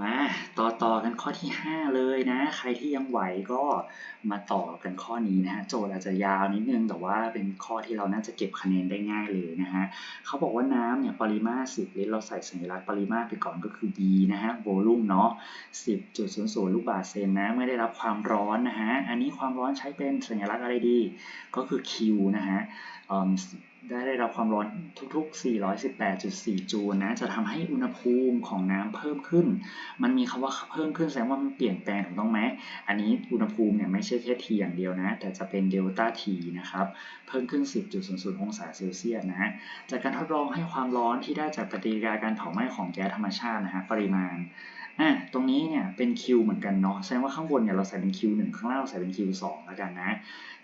มาต่อต่อกันข้อที่ 5 เลยนะ ใครที่ยังไหวก็มาต่อกันข้อนี้นะฮะโจทย์อาจจะยาวนิดนึง แต่ว่าเป็นข้อที่เราน่าจะเก็บคะแนนได้ง่ายเลยนะฮะเขาบอกว่าน้ำเนี่ยปริมาตร10ลิตรเราใส่สัญลักษณ์ปริมาตรไปก่อนก็คือ B นะฮะโวลูมเนาะ10.00 ลูกบาศก์เซนนะไม่ได้รับความร้อนนะฮะอันนี้ความร้อนใช้เป็นสัญลักษณ์อะไรดี ก็คือ Q นะฮะ ได้ได้รับความร้อนทุกๆ 418.4 จูลนะ จะทำให้อุณหภูมิของน้ำเพิ่มขึ้น มันมีคำว่าเพิ่มขึ้นแสดงว่ามันเปลี่ยนแปลงถูกต้องไหม อันนี้อุณหภูมิเนี่ยไม่ใช่แค่ T อย่างเดียวนะ แต่จะเป็นเดลต้า T นะครับ เพิ่มขึ้น 10.00 องศาเซลเซียสนะ จากการทดลองให้ความร้อนที่ได้จากปฏิกิริยาการเผาไหม้ของแก๊สธรรมชาตินะฮะ ปริมาณอะตรงนี้เนี่ยเป็น Q เหมือนกันเนาะ แสดงว่าข้างบนเนี่ยเราใส่เป็น Q1 ข้างล่างเราใส่เป็น Q2 แล้วกันนะ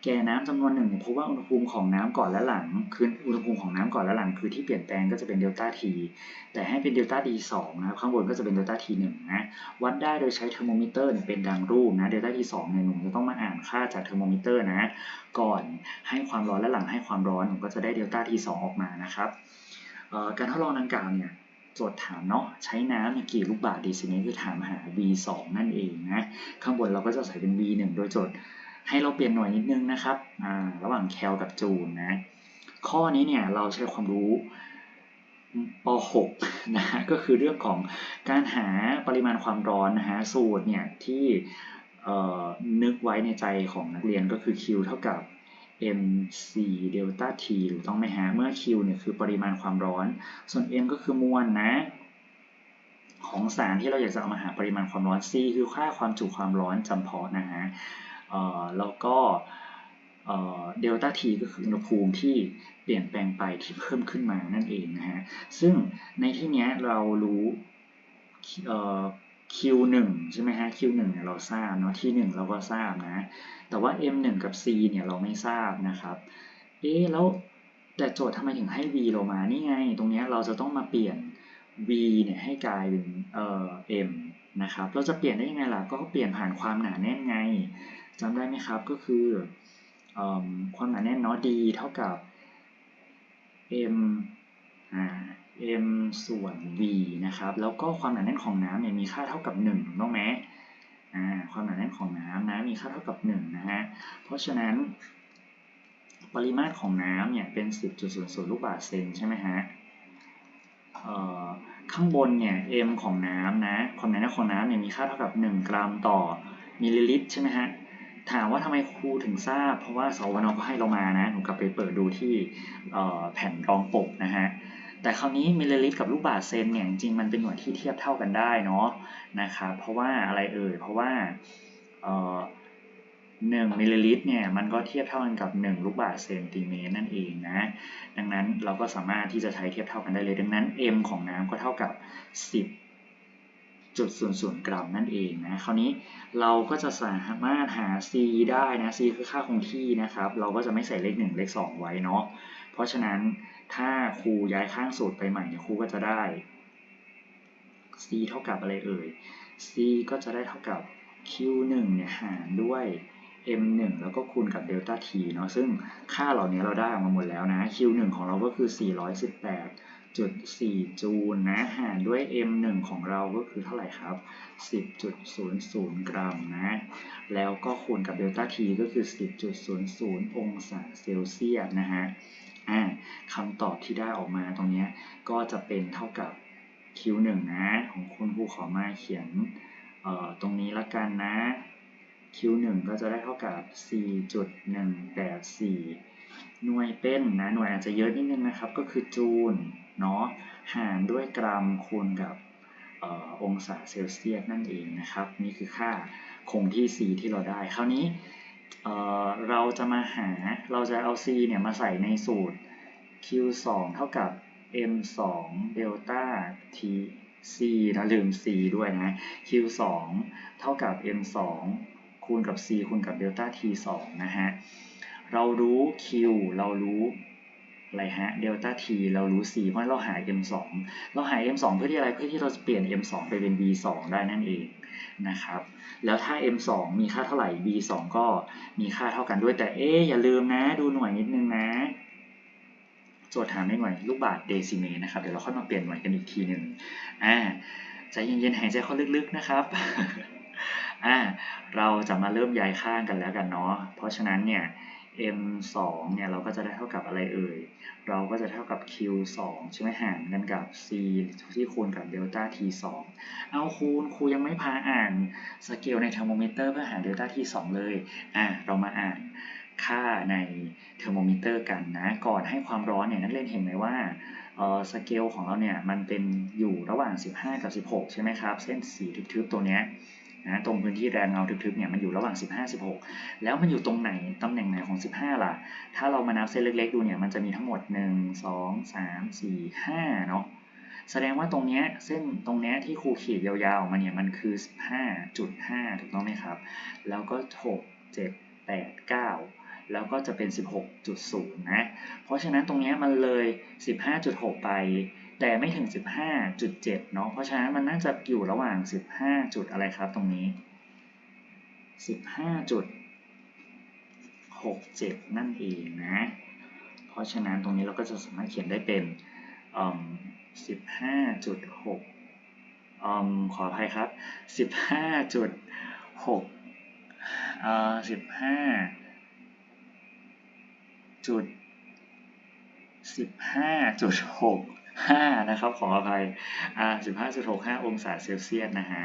แก่น้ำจำนวนหนึ่งเนี่ยพบว่าอุณหภูมิของน้ำก่อนและหลัง คืออุณหภูมิของน้ำก่อนและหลัง คือที่เปลี่ยนแปลงก็จะเป็นเดลต้า T แต่ให้เป็นเดลต้า D2 นะครับข้างบนก็จะเป็นเดลต้า T1 นะวัดได้โดยใช้เทอร์โมมิเตอร์เนี่ยเป็นดังรูปนะเดลต้า T2 เนี่ยหนูจะต้องมาอ่านค่าจากเทอร์โมมิเตอร์นะ ก่อนให้ความร้อนและหลังให้ความร้อนหนูก็จะได้เดลต้า T2 ออกมานะครับการทดลองดังกล่าวเนี่ยโจทย์ถามเนาะใช้น้ำกี่ลูกบาศก์เดซิเมตรคือถามหา V2 นั่นเองนะ ข้างบนเราก็จะใส่เป็น V1 โดยโจทย์ ให้เราเปลี่ยนหน่วยนิดนึงนะครับระหว่างแคลกับจูลนะ ข้อนี้เนี่ยเราใช้ความรู้ป .6 นะก็คือเรื่องของการหาปริมาณความร้อนนะฮะสูตรเนี่ยที่นึกไว้ในใจของนักเรียนก็คือ Q เท่ากับ mc เดลต้า t ถูกต้องไหมฮะเมื่อ q เนี่ยคือปริมาณความร้อน ส่วน m ก็คือมวลนะ ของสารที่เราอยากจะเอามาหาปริมาณความร้อน c คือค่าความจุความร้อนจำเพาะนะฮะ แล้วก็เดลต้า t ก็คืออุณหภูมิที่เปลี่ยนแปลงไปที่เพิ่มขึ้นมานั่นเองนะฮะ ซึ่งในที่นี้เรารู้ Q1 ใช่ไหมฮะ Q1 เนี่ยเราทราบเนาะ T1 เราก็ทราบนะ แต่ว่า M1 กับ C เนี่ยเราไม่ทราบนะครับ เอ๊แล้วแต่โจทย์ทำไมถึงให้ V เรามา นี่ไง ตรงนี้เราจะต้องมาเปลี่ยน V เนี่ยให้กลายเป็นเอ่อ M นะครับ เราจะเปลี่ยนได้ยังไงล่ะ ก็เปลี่ยนผ่านความหนาแน่นไง จำได้ไหมครับก็คือความหนาแน่นเนาะ D เท่ากับ M อ่า m ส่วน v นะครับ แล้วก็ความหนาแน่นของน้ำเนี่ยมีค่าเท่ากับ1ถูกต้องไหมอ่าความหนาแน่นของน้ำนะมีค่าเท่ากับ1นะฮะเพราะฉะนั้น ปริมาตรของน้ำเนี่ยเป็น 10.00ลูกบาศก์เซนใช่ไหมฮะข้างบนเนี่ย m ของน้ำนะ ความหนาแน่นของน้ำเนี่ยมีค่าเท่ากับ 1 กรัมต่อมิลลิลิตรใช่ไหมฮะ ถามว่าทำไมครูถึงทราบ เพราะว่าสวนก็ให้เรามานะหนูกลับไปเปิดดูที่แผ่นรองปกนะฮะแต่คราวนี้มิลลิลิตรกับลูกบาศก์เซนเนี่ยจริงมันเป็นหน่วยที่เทียบเท่ากันได้เนาะนะครับเพราะว่าอะไรเอ่ยเพราะว่าหนึ่งมิลลิลิตรเนี่ยมันก็เทียบเท่ากันกับ 1 ลูกบาศก์เซนติเมตรนั่นเองนะดังนั้นเราก็สามารถที่จะใช้เทียบเท่ากันได้เลย ดังนั้น m ของน้ำก็เท่ากับ 10 จุดศูนย์ศูนกรัมนั่นเองนะ คราวนี้เราก็จะสามารถหา c ได้นะ c คือค่าคงที่นะครับ เราก็จะไม่ใส่เลข 1 เลข 2 ไว้เนาะ เพราะฉะนั้นถ้าครูย้ายข้างสูตรไปใหม่เนี่ยครูก็จะได้ c เท่ากับอะไรเอ่ย c ก็จะได้เท่ากับ q1 เนี่ยหารด้วย m1 แล้วก็คูณกับเดลต้า t เนาะ ซึ่งค่าเหล่านี้เราได้ออกมาหมดแล้วนะ q1 ของเราก็คือ 418 จุดสี่จูลนะหารด้วย m1 ของเราก็คือเท่าไหร่ครับ 10.00 กรัมนะ แล้วก็คูณกับเดลต้า t ก็คือ 10.00 องศาเซลเซียสนะฮะอ่าคำตอบที่ได้ออกมาตรงนี้ก็จะเป็นเท่ากับ Q1 นะของคุณครูขอมาเขียนตรงนี้ละกันนะ Q1 ก็จะได้เท่ากับ 4.184 หน่วยเป็นนะหน่วยอาจจะเยอะนิดนึงนะครับ ก็คือจูลเนาะหารด้วยกรัมคูณกับอองศาเซลเซียสนั่นเองนะครับ นี่คือค่าคงที่ C ที่เราได้ คราวนี้เราจะมาหาเราจะเอา c เนี่ยมาใส่ในสูตร q 2เท่ากับ m 2เดลต้า t c นะลืม c ด้วยนะ q 2เท่ากับ m 2คูณกับ c คูณกับเดลต้า t 2นะฮะ เรารู้ q เรารู้อะไรฮะเดลต้า t เรารู้ c เพราะเราหา m 2 เราหา m 2 เพื่อที่อะไรเพื่อที่เราจะเปลี่ยน m 2 ไปเป็น b 2 ได้นั่นเองนะครับแล้วถ้า m 2 มีค่าเท่าไหร่ b 2 ก็มีค่าเท่ากันด้วยแต่เอ๊อย่าลืมนะ ดูหน่วยนิดนึงนะ โจทย์ถามในหน่วยลูกบาศก์เดซิเมตรนะครับเดี๋ยวเราค่อยมาเปลี่ยนหน่วยกันอีกทีหนึ่งอ่าใจเย็นๆหายใจเข้าลึกๆนะครับอ่าเราจะมาเริ่มย้ายข้างกันแล้วกันเนาะเพราะฉะนั้นเนี่ย m 2เนี่ยเราก็จะได้เท่ากับอะไรเอ่ย เราก็จะเท่ากับ q 2ใช่ไหมห่ารกันกับ c ที่คูณกับเดลต้า t 2เอาคูณครูยังไม่พาอ่านสเกลในเทอร์โมมิเตอร์เพื่อหาเดลต้า t 2เลย อะเรามาอ่านค่าในเทอร์โมมิเตอร์กันนะ ก่อนให้ความร้อนเนี่ยนักเรียนเห็นไหมว่าสเกลของเราเนี่ยมันเป็นอยู่ระหว่าง 15 กับ 16 ใช่ไหมครับ เส้นสีทึบๆตัวเนี้ย นะตรงพื้นที่แรงเงาทึบๆเนี่ยมันอยู่ระหว่าง 15 16 แล้วมันอยู่ตรงไหนตำแหน่งไหนของ 15 ล่ะ ถ้าเรามานับเส้นเล็กๆดูเนี่ยมันจะมีทั้งหมด 1 2 3 4 5 เนาะแสดงว่าตรงเนี้ยเส้นตรงเนี้ยที่ครูขีดยาวๆมาเนี่ยมันคือ 15.5 ถูกต้องไหมครับ แล้วก็ 6 7 8 9 แล้วก็จะเป็น 16.0 นะ เพราะฉะนั้นตรงนี้มันเลย 15.6 ไป แต่ไม่ถึง 15.7 เนาะ เพราะฉะนั้นมันน่าจะอยู่ระหว่าง 15 จุดอะไรครับตรงนี้ 15.67 นั่นเองนะ เพราะฉะนั้นตรงนี้เราก็จะสามารถเขียนได้เป็น15.6อขออภัยครับ 15.6เอ่อ15จุด15.6 5 นะครับ ขออภัยอ่า15.65 องศาเซลเซียสนะฮะ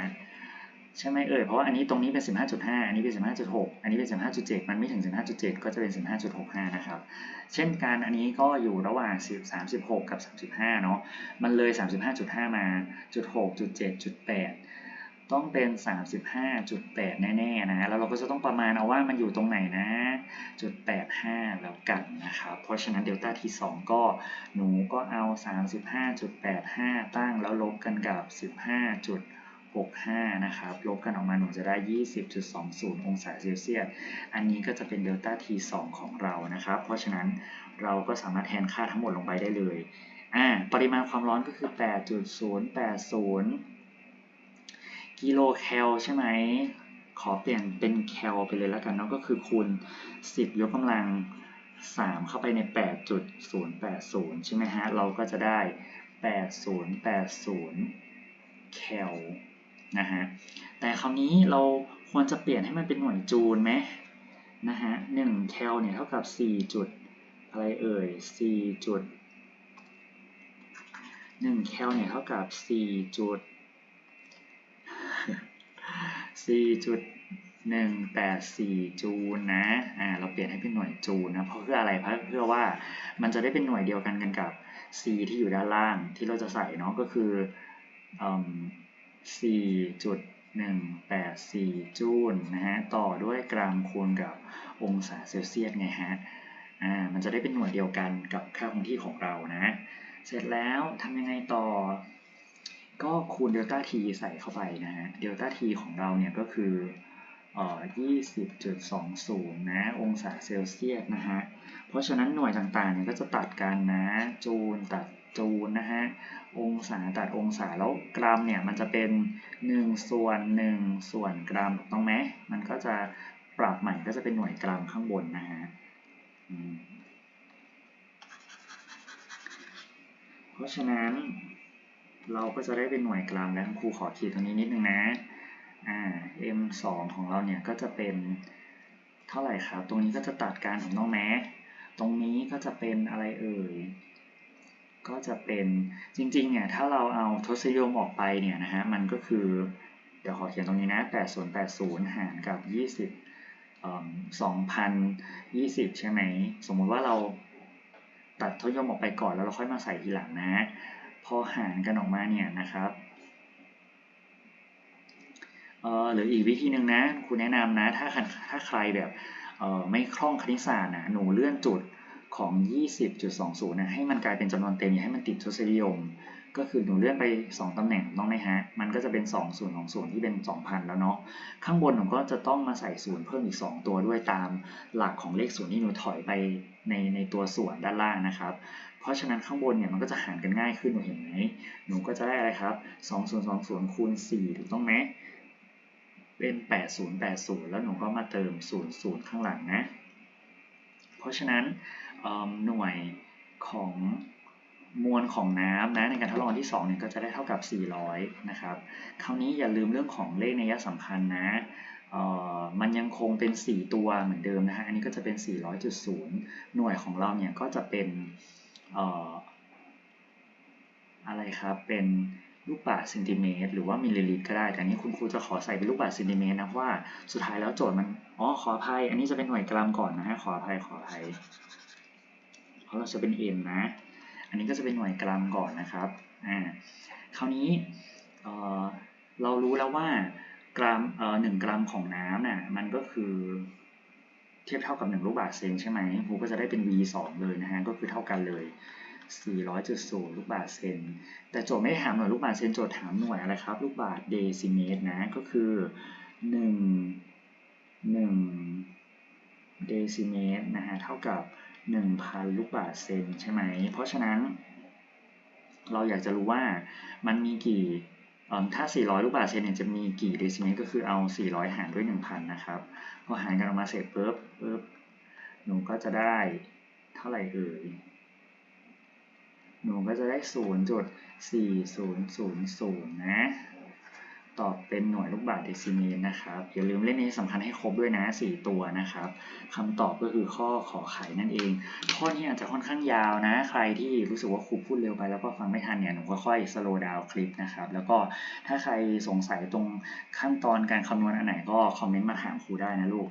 ใช่ไหมเอ่ยเพราะว่าอันนี้ตรงนี้เป็น 15.5 อันนี้เป็น 15.6 อันนี้เป็น 15.7 มันไม่ถึง 15.7 ก็จะเป็น 15.65 นะครับ เช่นกันอันนี้ก็อยู่ระหว่าง 36 กับ 35 เนาะ มันเลย 35.5 มาจุด6จุด7จุด8 ต้องเป็น 35.8 แน่ๆนะ แล้วเราก็จะต้องประมาณเอาว่ามันอยู่ตรงไหนนะจุด85 แล้วกันนะครับ เพราะฉะนั้นเดลต้าที่ 2 ก็หนูก็เอา 35.85 ตั้งแล้วลบกันกับ 15.65 นะครับ ลบกันออกมาหนูจะได้ 20.20 องศาเซลเซียส อันนี้ก็จะเป็นเดลต้าที2ของเรานะครับ เพราะฉะนั้นเราก็สามารถแทนค่าทั้งหมดลงไปได้เลย อ่า ปริมาณความร้อนก็คือ 8.080 กิโลแคลใช่ไหม ขอเปลี่ยนเป็นแคลไปเลยแล้วกันเนาะก็คือคูณ 10 ยกกำลัง 3 เข้าไปใน 8.080 ใช่ไหมฮะ เราก็จะได้ 8080 แคลนะฮะ แต่คราวนี้เราควรจะเปลี่ยนให้มันเป็นหน่วยจูลไหมนะฮะ1แคลเนี่ยเท่ากับ 4 จุดอะไรเอ่ย 4 จุด 1 แคลเนี่ยเท่ากับ 4 จุด 4.184 จูลนะ อ่า เราเปลี่ยนให้เป็นหน่วยจูลนะ เพราะเพื่ออะไรเพราะเพื่อว่ามันจะได้เป็นหน่วยเดียวกันกันกับ c ที่อยู่ด้านล่างที่เราจะใส่เนาะก็คือ4.184 จูลนะฮะ ต่อด้วยกรัมคูณกับองศาเซลเซียสไงฮะ อ่า มันจะได้เป็นหน่วยเดียวกันกับค่าคงที่ของเรานะ เสร็จแล้วทำยังไงต่อ ก็คูณเดลต้าทีใส่เข้าไปนะฮะ เดลต้าทีของเราเนี่ยก็คือเอ่อ20.20 นะ องศาเซลเซียสนะฮะ เพราะฉะนั้นหน่วยต่างๆเนี่ยก็จะตัดกันนะ จูลตัดจูลนะฮะ องศาตัดองศาแล้วกรัมเนี่ยมันจะเป็น 1 ส่วน 1 ส่วนกรัมถูกต้องไหมมันก็จะปรับใหม่ก็จะเป็นหน่วยกรัมข้างบนนะฮะเพราะฉะนั้น เราก็จะได้เป็นหน่วยกรัมแล้วครูขอขีดตรงนี้นิดนึงนะอ่า m 2 ของเราเนี่ยก็จะเป็นเท่าไหร่ครับ ตรงนี้ก็จะตัดการของน้องแม้ตรงนี้ก็จะเป็นอะไรเอ่ย ก็จะเป็นจริงๆเนี่ยถ้าเราเอาทศนิยมออกไปเนี่ยนะฮะมันก็คือ เดี๋ยวขอเขียนตรงนี้นะ 8080 หารกับ 20เอ่อ2020 ใช่ไหม สมมุติว่าเราตัดทศนิยมออกไปก่อนแล้วเราค่อยมาใส่ทีหลังนะ พอหารกันออกมาเนี่ยนะครับเออหรืออีกวิธีหนึ่งนะคุณแนะนำนะถ้าถ้าใครแบบเออไม่คล่องคณิตศาสตร์นะหนูเลื่อนจุดของ 20.20นะให้มันกลายเป็นจำนวนเต็มอย่าให้มันติดทศนิยม ก็คือหนูเลื่อนไป 2ตำแหน่งต้องไหมฮะ มันก็จะเป็น 2 ส่วนของส่วนที่เป็น 2,000 แล้วเนาะข้างบนหนูก็จะต้องมาใส่ศูนย์เพิ่มอีก 2 ตัวด้วยตามหลักของเลขศูนย์ที่หนูถอยไปในในตัวส่วนด้านล่างนะครับ เพราะฉะนั้นข้างบนเนี่ยมันก็จะหารกันง่ายขึ้นหนูเห็นไหมหนูก็จะได้อะไรครับ2 0 2 0คูณ4ถูกต้องไหมเป็น 8080 แล้วหนูก็มาเติม 0 0 ข้างหลังนะ เพราะฉะนั้นหน่วยของมวลของน้ำนะในการทดลองที่2เนี่ยก็จะได้เท่ากับ 400 นะครับ คราวนี้อย่าลืมเรื่องของเลขในยะสำคัญนะมันยังคงเป็น 4 ตัวเหมือนเดิมนะฮะ อันนี้ก็จะเป็น 400.0 หน่วยของเราเนี่ยก็จะเป็น เอ่ออะไรครับเป็นลูกบาศก์เซนติเมตรหรือว่ามิลลิลิตรก็ได้แต่นี้คุณครูจะขอใส่เป็นลูกบาศก์เซนติเมตรนะเพราะว่าสุดท้ายแล้วโจทย์มันอ๋อขออภัยอันนี้จะเป็นหน่วยกรัมก่อนนะฮะขออภัยขออภัยเพราะเราจะเป็น m นะ อันนี้ก็จะเป็นหน่วยกรัมก่อนนะครับอ่าคราวนี้เอ่อเรารู้แล้วว่ากรัมเอ่อหนึ่งกรัมของน้ำน่ะมันก็คือ เทียบเท่ากับ 1 ลูกบาศก์เซนใช่ไหมครูก็จะได้เป็น v 2เลยนะฮะ ก็คือเท่ากันเลย 400.0 ลูกบาศก์เซน แต่โจทย์ไม่ได้ถามหน่วยลูกบาศก์เซน โจทย์ถามหน่วยอะไรครับ ลูกบาศก์เดซิเมตรนะ ก็คือ 1 1 เดซิเมตรนะฮะ เท่ากับ 1,000 ลูกบาศก์เซนใช่ไหม เพราะฉะนั้น เราอยากจะรู้ว่ามันมีกี่ ถ้า 400 ลูกบาศก์เซนเนี่ยจะมีกี่เดซิเมตรก็คือเอา 400 หารด้วย 1,000 นะครับ พอหารกันออกมาเสร็จปุ๊บปุ๊บหนูก็จะได้เท่าไหร่เอ่ย หนูก็จะได้ 0.4000นะ ตอบเป็นหน่วยลูกบาศก์เดซิเมตรนะครับ อย่าลืมเล่นนี้สำคัญให้ครบด้วยนะ 4 ตัวนะครับคำตอบก็คือข้อขอไข่นั่นเอง ข้อนี้อาจจะค่อนข้างยาวนะ ใครที่รู้สึกว่าครูพูดเร็วไปแล้วก็ฟังไม่ทันเนี่ยหนูค่อยๆ slow down คลิปนะครับ แล้วก็ถ้าใครสงสัยตรงขั้นตอนการคำนวณอันไหนก็คอมเมนต์มาถามครูได้นะลูก